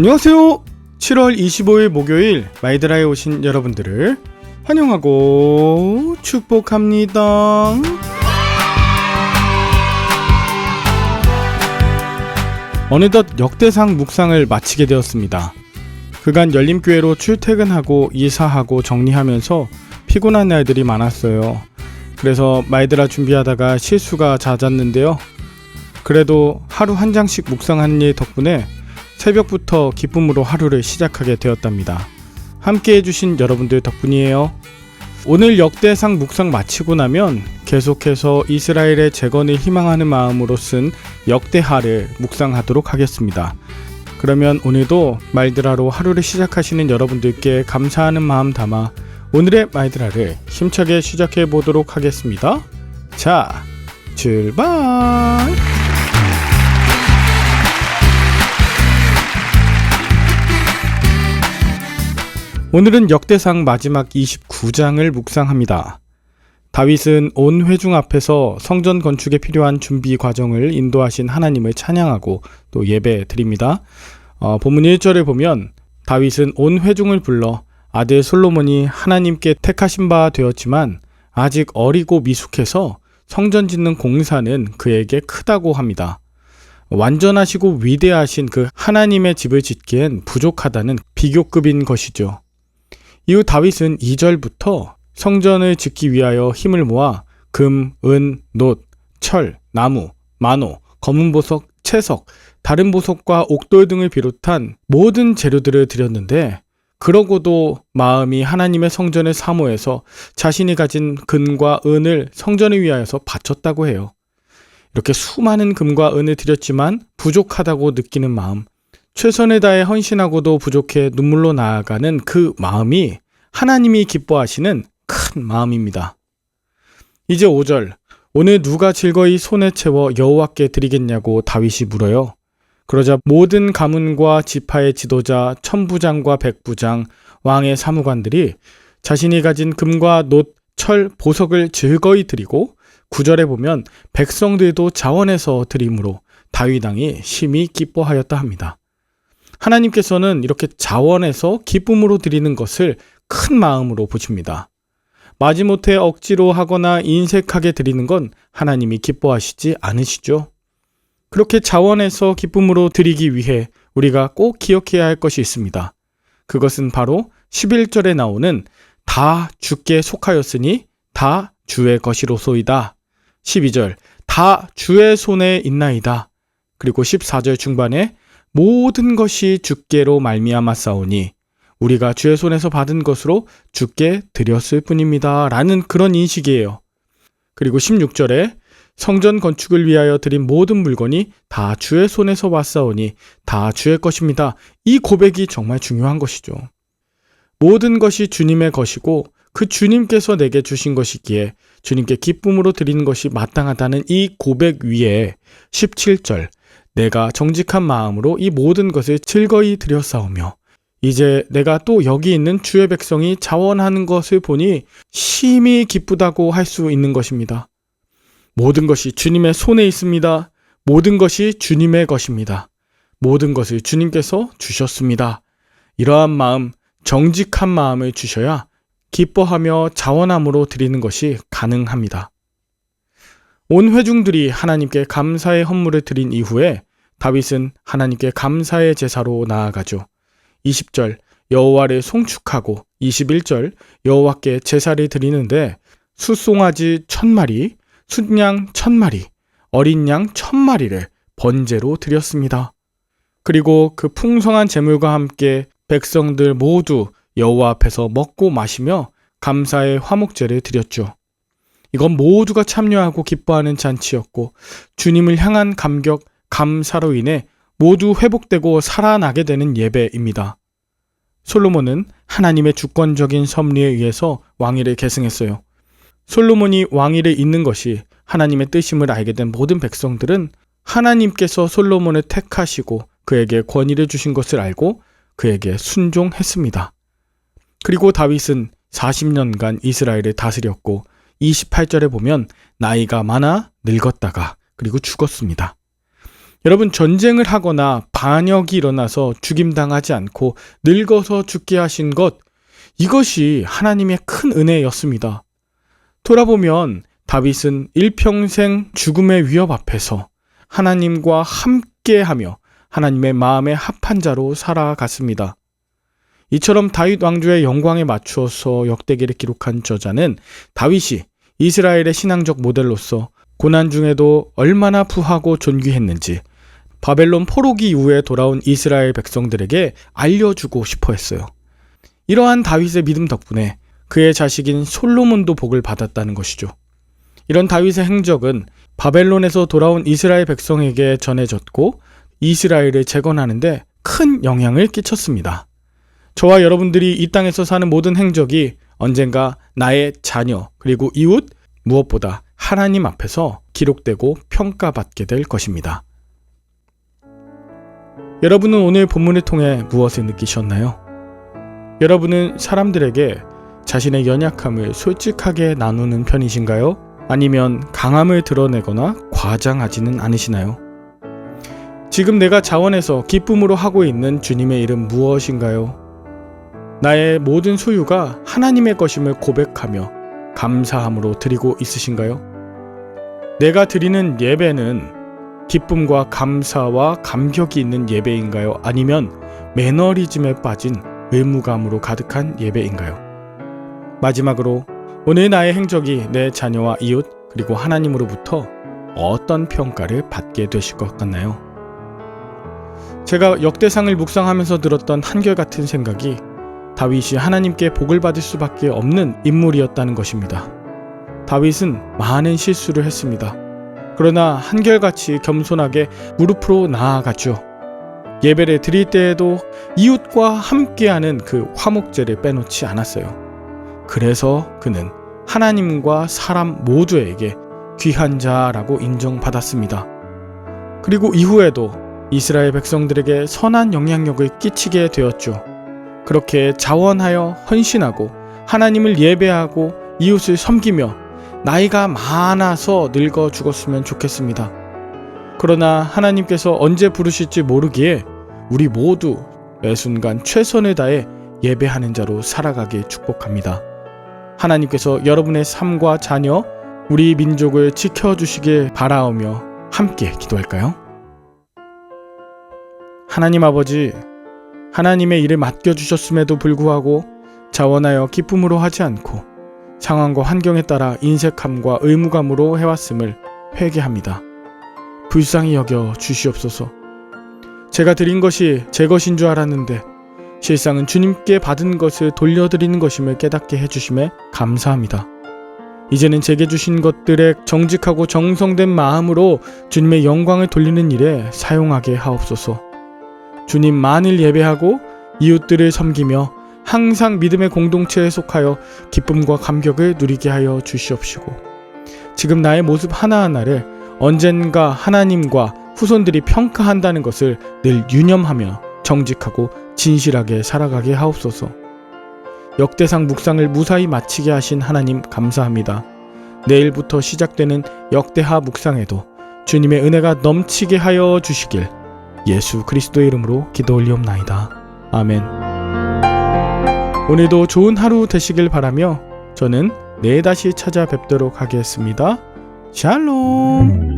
안녕하세요. 7월 25일 목요일 마이드라에 오신 여러분들을 환영하고 축복합니다. 어느덧 역대상 묵상을 마치게 되었습니다. 그간 열림교회로 출퇴근하고 이사하고 정리하면서 피곤한 날들이 많았어요. 그래서 마이드라 준비하다가 실수가 잦았는데요. 그래도 하루 한 장씩 묵상하는 일 덕분에 새벽부터 기쁨으로 하루를 시작하게 되었답니다. 함께 해주신 여러분들 덕분이에요. 오늘 역대상 묵상 마치고 나면 계속해서 이스라엘의 재건을 희망하는 마음으로 쓴 역대하를 묵상하도록 하겠습니다. 그러면 오늘도 말드라로 하루를 시작하시는 여러분들께 감사하는 마음 담아 오늘의 말드라를 힘차게 시작해 보도록 하겠습니다. 자, 출발! 오늘은 역대상 마지막 29장을 묵상합니다. 다윗은 온 회중 앞에서 성전 건축에 필요한 준비 과정을 인도하신 하나님을 찬양하고 또 예배 드립니다. 어, 본문 1절을 보면 다윗은 온 회중을 불러 아들 솔로몬이 하나님께 택하신 바 되었지만 아직 어리고 미숙해서 성전 짓는 공사는 그에게 크다고 합니다. 완전하시고 위대하신 그 하나님의 집을 짓기엔 부족하다는 비교급인 것이죠. 이후 다윗은 2절부터 성전을 짓기 위하여 힘을 모아 금, 은, 놋, 철, 나무, 만호, 검은 보석, 채석, 다른 보석과 옥돌 등을 비롯한 모든 재료들을 드렸는데 그러고도 마음이 하나님의 성전을 사모해서 자신이 가진 금과 은을 성전을 위하여서 바쳤다고 해요. 이렇게 수많은 금과 은을 드렸지만 부족하다고 느끼는 마음, 최선을 다해 헌신하고도 부족해 눈물로 나아가는 그 마음이 하나님이 기뻐하시는 큰 마음입니다. 이제 5절. 오늘 누가 즐거이 손에 채워 여호와께 드리겠냐고 다윗이 물어요. 그러자 모든 가문과 지파의 지도자 천부장과 백부장 왕의 사무관들이 자신이 가진 금과 놋, 철, 보석을 즐거이 드리고 구절에 보면 백성들도 자원해서 드림으로 다윗 왕이 심히 기뻐하였다 합니다. 하나님께서는 이렇게 자원해서 기쁨으로 드리는 것을 큰 마음으로 보십니다. 마지못해 억지로 하거나 인색하게 드리는 건 하나님이 기뻐하시지 않으시죠. 그렇게 자원해서 기쁨으로 드리기 위해 우리가 꼭 기억해야 할 것이 있습니다. 그것은 바로 11절에 나오는 다 주께 속하였으니 다 주의 것이로소이다. 12절 다 주의 손에 있나이다. 그리고 14절 중반에 모든 것이 주께로 말미암았사오니 우리가 주의 손에서 받은 것으로 주께 드렸을 뿐입니다. 라는 그런 인식이에요. 그리고 16절에 성전 건축을 위하여 드린 모든 물건이 다 주의 손에서 왔사오니 다 주의 것입니다. 이 고백이 정말 중요한 것이죠. 모든 것이 주님의 것이고 그 주님께서 내게 주신 것이기에 주님께 기쁨으로 드리는 것이 마땅하다는 이 고백 위에 17절 내가 정직한 마음으로 이 모든 것을 즐거이 드렸사오며 이제 내가 또 여기 있는 주의 백성이 자원하는 것을 보니 심히 기쁘다고 할 수 있는 것입니다. 모든 것이 주님의 손에 있습니다. 모든 것이 주님의 것입니다. 모든 것을 주님께서 주셨습니다. 이러한 마음, 정직한 마음을 주셔야 기뻐하며 자원함으로 드리는 것이 가능합니다. 온 회중들이 하나님께 감사의 헌물을 드린 이후에 다윗은 하나님께 감사의 제사로 나아가죠. 20절 여호와를 송축하고 21절 여호와께 제사를 드리는데 숫송아지 천 마리, 숫양 천 마리, 어린 양 천 마리를 번제로 드렸습니다. 그리고 그 풍성한 제물과 함께 백성들 모두 여호와 앞에서 먹고 마시며 감사의 화목제를 드렸죠. 이건 모두가 참여하고 기뻐하는 잔치였고 주님을 향한 감격, 감사로 인해 모두 회복되고 살아나게 되는 예배입니다. 솔로몬은 하나님의 주권적인 섭리에 의해서 왕위를 계승했어요. 솔로몬이 왕위를 잇는 것이 하나님의 뜻임을 알게 된 모든 백성들은 하나님께서 솔로몬을 택하시고 그에게 권위를 주신 것을 알고 그에게 순종했습니다. 그리고 다윗은 40년간 이스라엘을 다스렸고 28절에 보면 나이가 많아 늙었다가 그리고 죽었습니다. 여러분 전쟁을 하거나 반역이 일어나서 죽임당하지 않고 늙어서 죽게 하신 것 이것이 하나님의 큰 은혜였습니다. 돌아보면 다윗은 일평생 죽음의 위협 앞에서 하나님과 함께하며 하나님의 마음에 합한 자로 살아갔습니다. 이처럼 다윗 왕조의 영광에 맞추어서 역대기를 기록한 저자는 다윗이 이스라엘의 신앙적 모델로서 고난 중에도 얼마나 부하고 존귀했는지 바벨론 포로기 이후에 돌아온 이스라엘 백성들에게 알려주고 싶어 했어요. 이러한 다윗의 믿음 덕분에 그의 자식인 솔로몬도 복을 받았다는 것이죠. 이런 다윗의 행적은 바벨론에서 돌아온 이스라엘 백성에게 전해졌고 이스라엘을 재건하는데 큰 영향을 끼쳤습니다. 저와 여러분들이 이 땅에서 사는 모든 행적이 언젠가 나의 자녀 그리고 이웃 무엇보다 하나님 앞에서 기록되고 평가받게 될 것입니다. 여러분은 오늘 본문을 통해 무엇을 느끼셨나요? 여러분은 사람들에게 자신의 연약함을 솔직하게 나누는 편이신가요? 아니면 강함을 드러내거나 과장하지는 않으시나요? 지금 내가 자원해서 기쁨으로 하고 있는 주님의 일은 무엇인가요? 나의 모든 소유가 하나님의 것임을 고백하며 감사함으로 드리고 있으신가요? 내가 드리는 예배는 기쁨과 감사와 감격이 있는 예배인가요? 아니면 매너리즘에 빠진 의무감으로 가득한 예배인가요? 마지막으로 오늘 나의 행적이 내 자녀와 이웃 그리고 하나님으로부터 어떤 평가를 받게 되실 것 같나요? 제가 역대상을 묵상하면서 들었던 한결같은 생각이 다윗이 하나님께 복을 받을 수밖에 없는 인물이었다는 것입니다. 다윗은 많은 실수를 했습니다. 그러나 한결같이 겸손하게 무릎으로 나아갔죠. 예배를 드릴 때에도 이웃과 함께하는 그 화목제를 빼놓지 않았어요. 그래서 그는 하나님과 사람 모두에게 귀한 자라고 인정받았습니다. 그리고 이후에도 이스라엘 백성들에게 선한 영향력을 끼치게 되었죠. 그렇게 자원하여 헌신하고 하나님을 예배하고 이웃을 섬기며 나이가 많아서 늙어 죽었으면 좋겠습니다. 그러나 하나님께서 언제 부르실지 모르기에 우리 모두 매 순간 최선을 다해 예배하는 자로 살아가길 축복합니다. 하나님께서 여러분의 삶과 자녀, 우리 민족을 지켜주시길 바라오며 함께 기도할까요? 하나님 아버지, 하나님의 일을 맡겨주셨음에도 불구하고 자원하여 기쁨으로 하지 않고 상황과 환경에 따라 인색함과 의무감으로 해왔음을 회개합니다. 불쌍히 여겨 주시옵소서. 제가 드린 것이 제 것인 줄 알았는데 실상은 주님께 받은 것을 돌려드리는 것임을 깨닫게 해주심에 감사합니다. 이제는 제게 주신 것들에 정직하고 정성된 마음으로 주님의 영광을 돌리는 일에 사용하게 하옵소서. 주님만을 예배하고 이웃들을 섬기며 항상 믿음의 공동체에 속하여 기쁨과 감격을 누리게 하여 주시옵시고 지금 나의 모습 하나하나를 언젠가 하나님과 후손들이 평가한다는 것을 늘 유념하며 정직하고 진실하게 살아가게 하옵소서. 역대상 묵상을 무사히 마치게 하신 하나님 감사합니다. 내일부터 시작되는 역대하 묵상에도 주님의 은혜가 넘치게 하여 주시길 예수 그리스도의 이름으로 기도 올리옵나이다. 아멘. 오늘도 좋은 하루 되시길 바라며 저는 내일 다시 찾아뵙도록 하겠습니다. 샬롬.